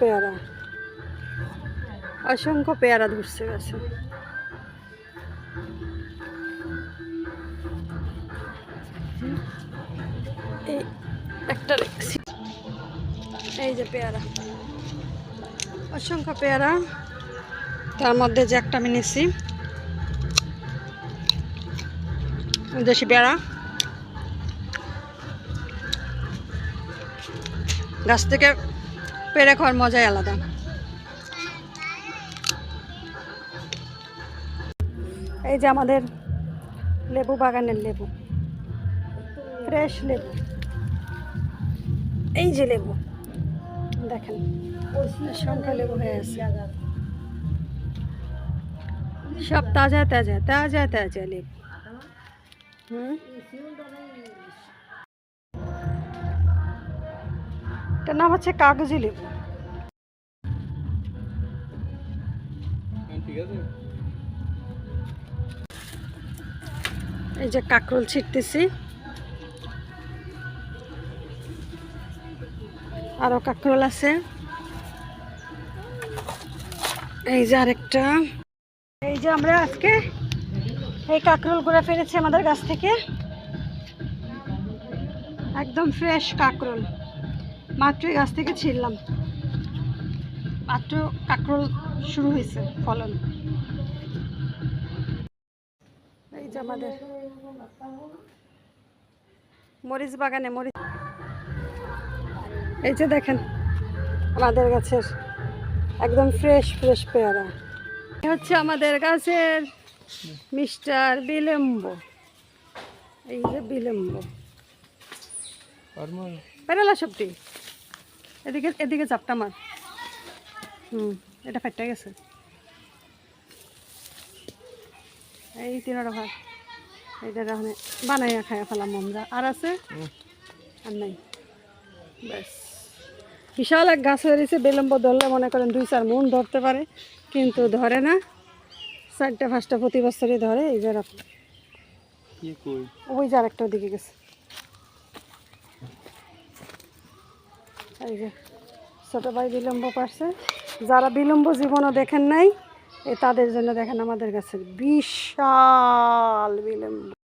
পেয়ারা। অসংখ্য পেয়ারা ধরছে গেছে। একটা এই যে পেয়ারা। অসংখ্য পেয়ারা। তার মধ্যে যে একটা আমি নিছি। দেশি পেয়ারা। গাছ থেকে পেরে খাওয়ার মজাই আলাদা। এই যে আমাদের লেবু বাগানের লেবু, ফ্রেশ লেবু। এই যে লেবু, দেখেন, সংখ্যা লেবু হয়ে আছে। সব তাজা তাজা তাজা তাজা লেবু। হুম? এটার নাম হচ্ছে কাগজি লেবু। এই যে কাকরোল ছিটতেছি। আরও কাকরোল আছে। এই যে আরেকটা। এই যে আমরা আজকে এই কাকরোলগুলা ফেলেছি আমাদের গাছ থেকে। একদম ফ্রেশ কাকরোল। মাত্রই গাছ থেকে ছিঁড়লাম। মাত্র কাকরোল শুরু হয়েছে ফলন। এই যে আমাদের মরিচ বাগানে মরিচ এই যে দেখেন আমাদের গাছের একদম ফ্রেশ ফ্রেশ পেয়ারা। হচ্ছে আমাদের গাছের মিস্টার বিলম্ব। এই যে বিলম্ব। পেরালা সবটি এদিকে এদিকে চাপটা মার। হুম এটা ফেটে গেছে। এই তিনটা ভাত এইটা তাহলে বানাইয়া খাইয়া ফেলাম আমরা। আর আছে? আর নাই। ব্যাস। বিশাল এক গাছ হয়ে রয়েছে বিলম্ব ধরলে মনে করেন দুই চার মন ধরতে পারে কিন্তু ধরে না। চারটে পাঁচটা প্রতি বছরই ধরে এই যে ওই যে আরেকটা ওদিকে গেছে। এই যে, ছোট ভাই বিলম্ব পারছে যারা বিলম্ব জীবনও দেখেন নাই, এ তাদের জন্য দেখেন আমাদের কাছে বিশাল বিলম্ব।